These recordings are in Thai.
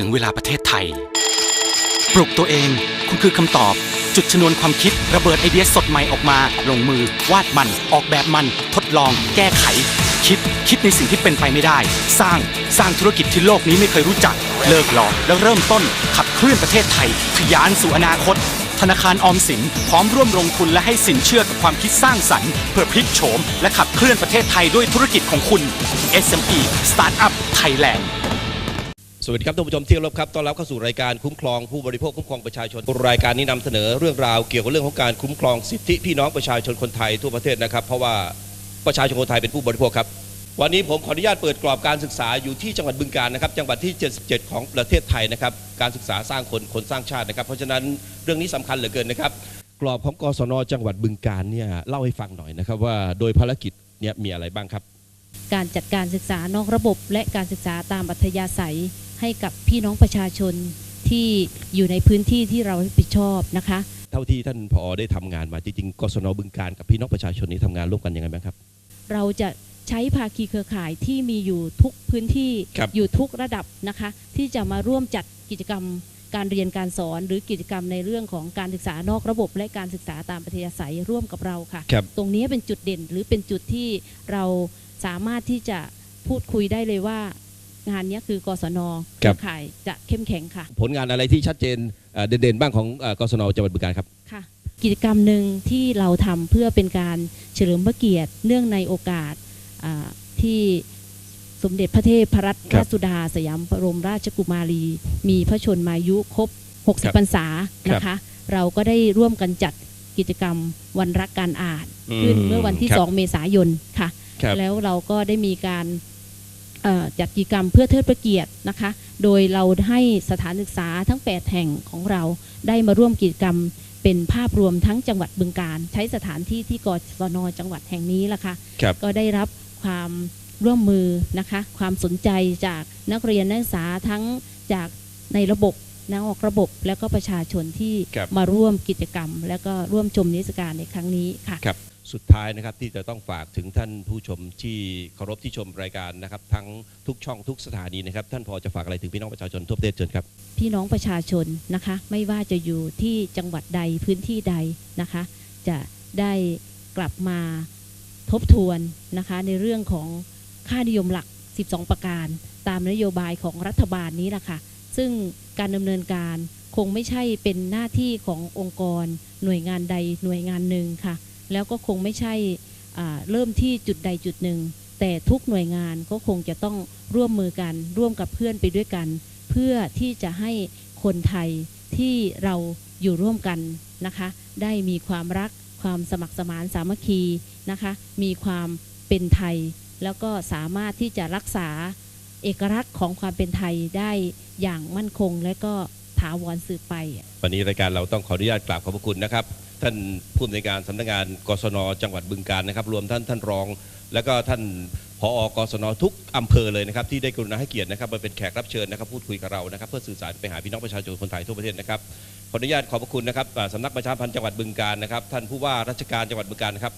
ถึงเวลาประเทศไทย ปลุกตัวเอง คุณคือคำตอบ จุดชนวนความคิด ระเบิดไอเดียสดใหม่ออกมา ลงมือ วาดมัน ออกแบบมัน ทดลอง แก้ไข คิด คิดในสิ่งที่เป็นไปไม่ได้ สร้าง สร้างธุรกิจที่โลกนี้ไม่เคยรู้จัก เลิกหลอกแล้วเริ่มต้น ขับเคลื่อนประเทศไทย ทะยานสู่อนาคตธนาคารออมสินพร้อมร่วมลงทุนและให้สินเชื่อกับความคิดสร้างสรรค์ เพื่อพลิกโฉมและขับเคลื่อนประเทศไทยด้วยธุรกิจของคุณ SME Startup Thailand สวัสดีครับท่านผู้ชมที่เคารพครับต้อนรับเข้าสู่รายการคุ้มครองผู้บริโภคคุ้มครองประชาชนรายการนี้นำเสนอเรื่องราวเกี่ยวกับเรื่องของการคุ้มครองสิทธิพี่น้องประชาชนคนไทยทั่วประเทศนะครับ เพราะว่าประชาชนคนไทยเป็นผู้บริโภคครับ วันนี้ผมขออนุญาตเปิดกรอบการศึกษาอยู่ที่จังหวัดบึงกาฬนะครับ จังหวัดที่ 77 ของประเทศไทยนะครับ การศึกษาสร้างคนคนสร้างชาตินะครับ เพราะฉะนั้นเรื่องนี้สำคัญเหลือเกินนะครับ กรอบของกศนจังหวัดบึงกาฬเนี่ยเล่าให้ฟังหน่อยนะครับว่าโดยภารกิจเนี่ยมีอะไรบ้างครับ การจัดการศึกษานอกระบบ และการศึกษาตามอัธยาศัย ให้กับพี่น้องประชาชนที่อยู่ในพื้นที่ที่เรารับผิดชอบนะคะ เท่าที่ท่านผอได้ทำงานมาจริงๆกศนบึงการกับพี่น้องประชาชนนี้ทำงานร่วมกันยังไงบ้างครับ เราจะใช้ภาคีเครือข่ายที่มีอยู่ทุกพื้นที่ครับอยู่ทุกระดับนะคะ ที่จะมาร่วมจัดกิจกรรมการเรียนการสอนหรือกิจกรรมในเรื่องของการศึกษานอกระบบ และการศึกษาตามอัธยาศัยร่วมกับเราค่ะครับตรงนี้เป็นจุดเด่นหรือเป็นจุดที่เราสามารถที่จะพูดคุยได้เลยว่า งานเนี้ยคือกศนเครือข่ายจะเข้มแข็งค่ะ ผลงานอะไรที่ชัดเจนเอ่อเด่นๆบ้างของเอ่อกศนจังหวัดบึงการครับค่ะ กิจกรรมหนึ่งที่เราทำเพื่อเป็นการเฉลิมพระเกียรติเนื่องในโอกาสอ่าที่สมเด็จพระเทพรัตนครับราชสุดา สยามบรมราชกุมารี มีพระชนมายุครบครับ60พรรษานะคะ เราก็ได้ร่วมกันจัดกิจกรรมวันรักการอ่าน ขึ้นเมื่อวันที่ครับ2เมษายนค่ะครับแล้วเราก็ได้มีการเอ่อ จัดกิจกรรมเพื่อเทิดพระเกียรตินะคะ โดยเราให้สถานศึกษาทั้ง 8 แห่งของเราได้มาร่วมกิจกรรมเป็นภาพรวมทั้งจังหวัดบึงการ ใช้สถานที่ที่กศนจังหวัดแห่งนี้ละค่ะครับก็ได้รับความร่วมมือนะคะ ความสนใจจากนักเรียนนักศึกษาทั้งจากในระบบนอกระบบแล้วก็ประชาชนที่ครับมาร่วมกิจกรรม แล้วก็ร่วมชมนิทรรศการในครั้งนี้ค่ะครับ สุดท้ายนะครับที่จะต้องฝากถึงท่านผู้ชมที่เคารพที่ชมรายการนะครับ ทั้งทุกช่องทุกสถานีนะครับ ท่านพอจะฝากอะไรถึงพี่น้องประชาชนทั่วประเทศเชิญครับ พี่น้องประชาชนนะคะ ไม่ว่าจะอยู่ที่จังหวัดใดพื้นที่ใดนะคะ จะได้กลับมาทบทวนนะคะ ในเรื่องของค่านิยมหลัก 12 ประการ ตามนโยบายของรัฐบาลนี้แหละค่ะซึ่งการดำเนินการคงไม่ใช่เป็นหน้าที่ขององค์กร หน่วยงานใดหน่วยงานหนึ่งค่ะ แล้วก็คงไม่ใช่เริ่มที่จุดใดจุดหนึ่ง แต่ทุกหน่วยงานก็คงจะต้องร่วมมือกันร่วมกับเพื่อนไปด้วยกัน เพื่อที่จะให้คนไทยที่เราอยู่ร่วมกันนะคะ ได้มีความรักความสมัครสมานสามัคคีนะคะ มีความเป็นไทย แล้วก็สามารถที่จะรักษาเอกลักษณ์ของความเป็นไทยได้อย่างมั่นคงและก็ถาวรสืบไป วันนี้รายการเราต้องขออนุญาตกราบขอบพระคุณนะครับ ท่านผู้อำนวยการสำนักงานกศนจังหวัดบึงการนะครับ รวมท่านท่านรอง และก็ท่านผอกศนทุกอำเภอเลยนะครับ ที่ได้กรุณาให้เกียรตินะครับมาเป็นแขกรับเชิญนะครับพูดคุยกับเรานะครับ เพื่อสื่อสารไปหาพี่น้องประชาชนคนไทยทั่วประเทศนะครับขออนุญาตขอบพระคุณนะครับสำนักประชาพันธ์จังหวัดบึงการนะครับท่านผู้ว่าราชการจังหวัดบึงการนะครับ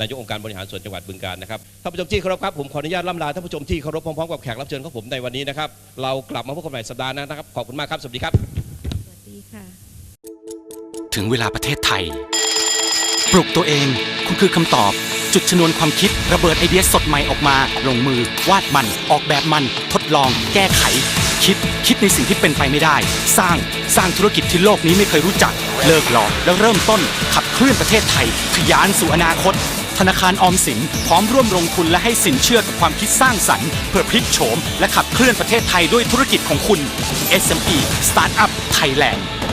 นายกองค์การบริหารส่วนจังหวัดบึงการนะครับท่านผู้ชมที่เคารพครับผมขออนุญาตล่ำลาท่านผู้ชมที่เคารพพร้อมๆกับแขกรับเชิญของผมในวันนี้นะครับเรากลับมาพบกันใหม่สัปดาห์หน้านะครับขอบคุณมากครับสวัสดีครับสวัสดีค่ะ ถึงเวลาประเทศไทย ปลุกตัวเอง คุณคือคำตอบ จุดชนวนความคิด ระเบิดไอเดียสดใหม่ออกมา ลงมือ วาดมัน ออกแบบมัน ทดลอง แก้ไข คิด คิดในสิ่งที่เป็นไปไม่ได้ สร้าง สร้างธุรกิจที่โลกนี้ไม่เคยรู้จัก เลิกหลอกแล้วเริ่มต้น ขับเคลื่อนประเทศไทยทะยานสู่อนาคตธนาคารออมสินพร้อมร่วมลงทุนและให้สินเชื่อกับความคิดสร้างสรรค์ เพื่อพลิกโฉมและขับเคลื่อนประเทศไทยด้วยธุรกิจของคุณ SME Startup Thailand